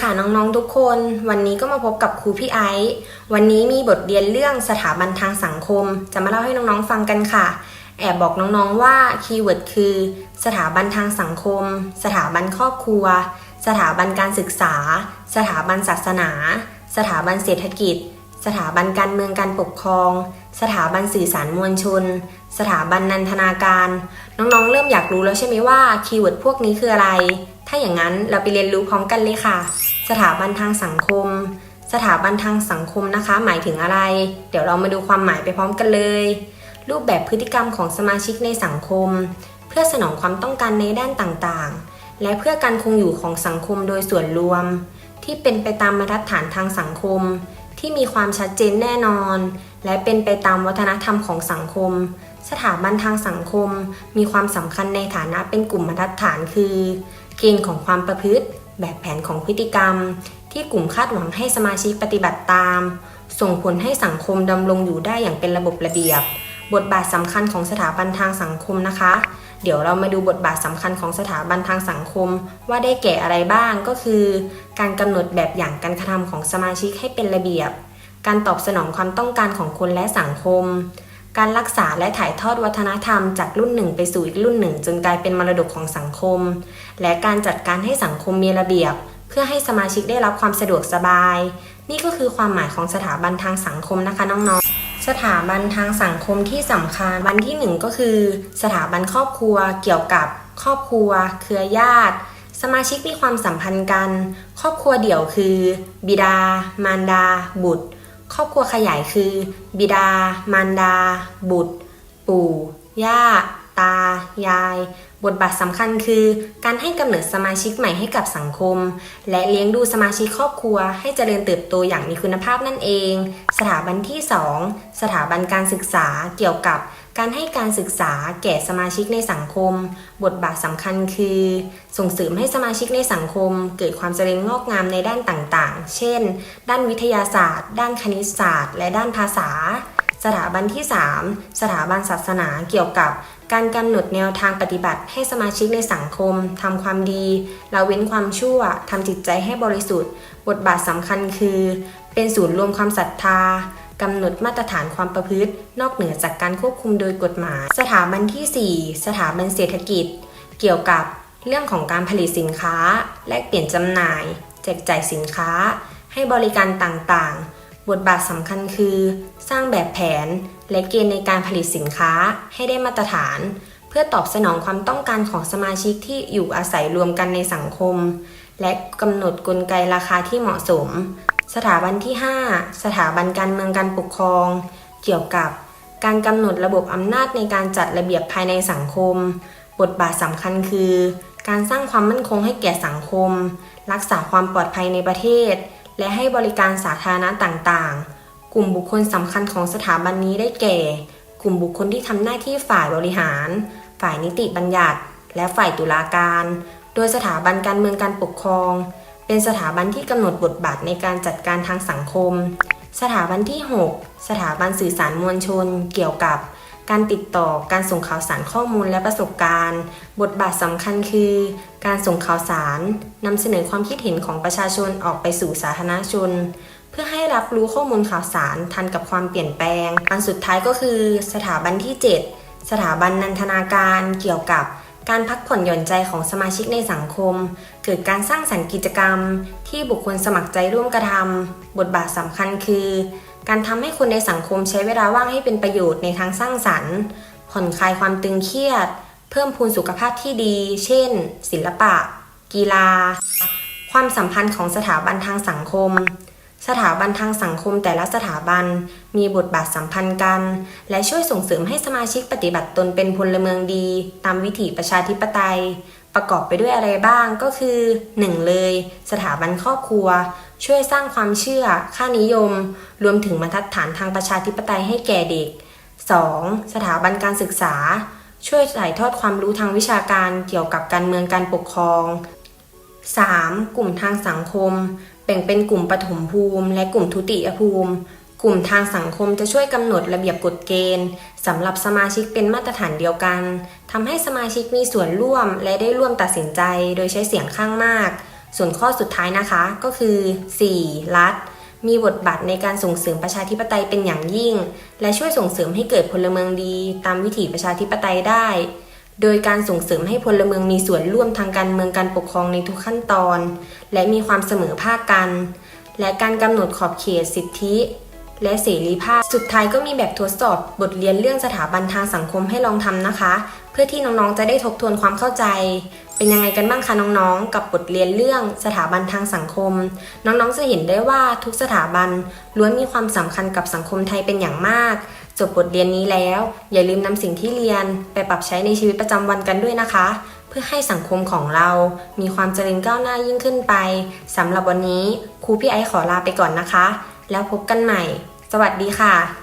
ค่ะน้องๆทุกคน วันนี้ก็มาพบกับครูพี่ไอซ์วันนี้มีบทเรียนเรื่องสถาบันทางสังคม จะมาเล่าให้น้องๆฟังกันค่ะ แอบบอกน้องๆว่าคีย์เวิร์ดคือ สถาบันทางสังคม สถาบันครอบครัว สถาบันการศึกษา สถาบันศาสนา สถาบันเศรษฐกิจ สถาบันการเมืองการปกครอง สถาบันสื่อสารมวลชน สถาบันนันทนาการ น้องๆ เริ่มอยากรู้แล้วใช่ไหมว่าคีย์เวิร์ดพวกนี้คืออะไร ถ้าอย่างนั้นเราไปเรียนรู้พร้อมกันเลยค่ะ สถาบันทางสังคม สถาบันทางสังคมนะคะ หมายถึงอะไร เดี๋ยวเรามาดูความหมายไปพร้อมกันเลย รูปแบบพฤติกรรมของสมาชิกในสังคม เพื่อสนองความต้องการในด้านต่างๆ และเพื่อการคงอยู่ของสังคมโดยส่วนรวม ที่เป็นไปตามมาตรฐานทางสังคม ที่มีความชัดเจนแน่นอน และเป็นไปตามวัฒนธรรมของสังคม สถาบันทางสังคม มีความสำคัญในฐานะเป็นกลุ่มมาตรฐานคือ เกณฑ์ของความประพฤติ แบบแผนของพฤติกรรม ที่กลุ่มคาดหวังให้สมาชิกปฏิบัติตาม ส่งผลให้สังคมดำรงอยู่ได้อย่างเป็นระบบระเบียบ บทบาทสำคัญของสถาบันทางสังคมนะคะ เดี๋ยวเรามาดูบทบาทสำคัญของสถาบันทางสังคม ว่าได้แก่อะไรบ้างก็คือ การกำหนดแบบอย่างการกระทำของสมาชิกให้เป็นระเบียบ การตอบสนองความต้องการของคนและสังคม การรักษาและถ่ายทอดวัฒนธรรมจากรุ่นหนึ่งไปสู่อีกรุ่นหนึ่ง จนกลายเป็นมรดกของสังคม และการจัดการให้สังคมมีระเบียบ เพื่อให้สมาชิกได้รับความสะดวกสบาย นี่ก็คือความหมายของสถาบันทางสังคมนะคะน้องๆ สถาบันทางสังคมที่สำคัญวันที่หนึ่งก็คือ สถาบันครอบครัว เกี่ยวกับครอบครัว เครือญาติ สมาชิกมีความสัมพันธ์กัน ครอบครัวเดี่ยวคือ บิดา มารดา บุตร ครอบครัวขยายคือ บิดา มารดา บุตร ปู่ ย่า ตา ยาย บทบาทสำคัญคือ การให้กำเนิดสมาชิกใหม่ให้กับสังคม และเลี้ยงดูสมาชิกครอบครัว ให้เจริญเติบโตอย่างมีคุณภาพนั่นเอง สถาบันที่ 2 สถาบันการศึกษาเกี่ยวกับการให้การศึกษาแก่สมาชิกในสังคม บทบาทสำคัญคือ ส่งเสริมให้สมาชิกในสังคม เกิดความเจริญงอกงามในด้านต่างๆ เช่น ด้านวิทยาศาสตร์ ด้านคณิตศาสตร์ และด้านภาษา สถาบันที่ 3 สถาบันศาสนาเกี่ยวกับ การกำหนดแนวทางปฏิบัติให้สมาชิกในสังคมทำความดีละเว้นความชั่วทำจิตใจให้บริสุทธิ์ บทบาทสำคัญคือ เป็นศูนย์รวมความศรัทธากำหนดมาตรฐานความประพฤติ นอกเหนือจากการควบคุมโดยกฎหมาย สถาบันที่ 4 สถาบันเศรษฐกิจ เกี่ยวกับเรื่องของการผลิตสินค้า แลกเปลี่ยนจำหน่าย แจกจ่ายสินค้า ให้บริการต่างๆ บทบาทสำคัญคือ สร้างแบบแผนและเกณฑ์ในการผลิตสินค้าให้ได้มาตรฐาน เพื่อตอบสนองความต้องการของสมาชิกที่อยู่อาศัยรวมกันในสังคม และกำหนดกลไกราคาที่เหมาะสม สถาบันที่ 5 สถาบันการเมืองการปกครอง เกี่ยวกับการกำหนดระบบอำนาจในการจัดระเบียบภายในสังคม บทบาทสำคัญคือ การสร้างความมั่นคงให้แก่สังคม รักษาความปลอดภัยในประเทศ และให้บริการสาธารณะต่างๆ กลุ่มบุคคลสำคัญของสถาบันนี้ได้แก่ กลุ่มบุคคลที่ทำหน้าที่ฝ่ายบริหาร ฝ่ายนิติบัญญัติ และฝ่ายตุลาการ โดยสถาบันการเมืองการปกครอง เป็นสถาบันที่กำหนดบทบาทในการจัดการทางสังคม สถาบันที่ 6 สถาบันสื่อสารมวลชน เกี่ยวกับ การติดต่อการส่งข่าวสารข้อมูลและประสบการณ์ บทบาทสำคัญคือ การส่งข่าวสารนำเสนอความคิดเห็นของประชาชนออกไปสู่สาธารณชน เพื่อให้รับรู้ข้อมูลข่าวสารทันกับความเปลี่ยนแปลง อันสุดท้ายก็คือ สถาบันที่ 7 สถาบันนันทนาการเกี่ยวกับ การพักผ่อนหย่อนใจของสมาชิกในสังคม เกิดการสร้างสรรค์กิจกรรม ที่บุคคลสมัครใจร่วมกระทำบทบาทสำคัญคือ การทำให้คนในสังคมใช้เวลาว่างให้เป็นประโยชน์ในทางสร้างสรรค์ ผ่อนคลายความตึงเครียด เพิ่มพูนสุขภาพที่ดี เช่น ศิลปะ กีฬา ความสัมพันธ์ของสถาบันทางสังคม สถาบันทางสังคมแต่ละสถาบัน มีบทบาทสัมพันธ์กัน และช่วยส่งเสริมให้สมาชิกปฏิบัติตนเป็นพลเมืองดี ตามวิถีประชาธิปไตย ประกอบไปด้วยอะไรบ้างก็คือ 1. เลย สถาบันครอบครัว ช่วยสร้างความเชื่อ ค่านิยม รวมถึงบรรทัดฐานทางประชาธิปไตยให้แก่เด็ก 2. สถาบันการศึกษา ช่วยถ่ายทอดความรู้ทางวิชาการเกี่ยวกับการเมืองการปกครอง 3. กลุ่มทางสังคม บ่งเป็นกลุ่มปฐมภูมิ และกลุ่มทุติยภูมิ กลุ่มทางสังคมจะช่วยกำหนดระเบียบกฎเกณฑ์สำหรับสมาชิกเป็นมาตรฐานเดียวกันทำให้สมาชิกมีส่วนร่วมและได้ร่วมตัดสินใจ โดยใช้เสียงข้างมาก ส่วนข้อสุดท้ายนะคะก็คือ 4. รัฐ มีบทบาทในการส่งเสริมประชาธิปไตยเป็นอย่างยิ่ง และช่วยส่งเสริมให้เกิดพลเมืองดี ตามวิถีประชาธิปไตยได้ โดยการส่งเสริมให้พลเมืองมีส่วนร่วมทางการเมืองการปกครองในทุกขั้นตอน และมีความเสมอภาคกัน และการกำหนดขอบเขตสิทธิ และเสรีภาพ สุดท้ายก็มีแบบทดสอบบทเรียนเรื่องสถาบันทางสังคมให้ลองทำนะคะ เพื่อที่น้องๆจะได้ทบทวนความเข้าใจ เป็นยังไงกันบ้างคะน้องๆ กับบทเรียนเรื่องสถาบันทางสังคม น้องๆจะเห็นได้ว่าทุกสถาบันล้วนมีความสำคัญกับสังคมไทยเป็นอย่างมากจบบทเรียนนี้แล้ว อย่าลืมนำสิ่งที่เรียนไปปรับใช้ในชีวิตประจำวันกันด้วยนะคะ เพื่อให้สังคมของเรา มีความเจริญก้าวหน้ายิ่งขึ้นไปสำหรับวันนี้ครูพี่ไอขอลาไปก่อนนะคะ แล้วพบกันใหม่ สวัสดีค่ะ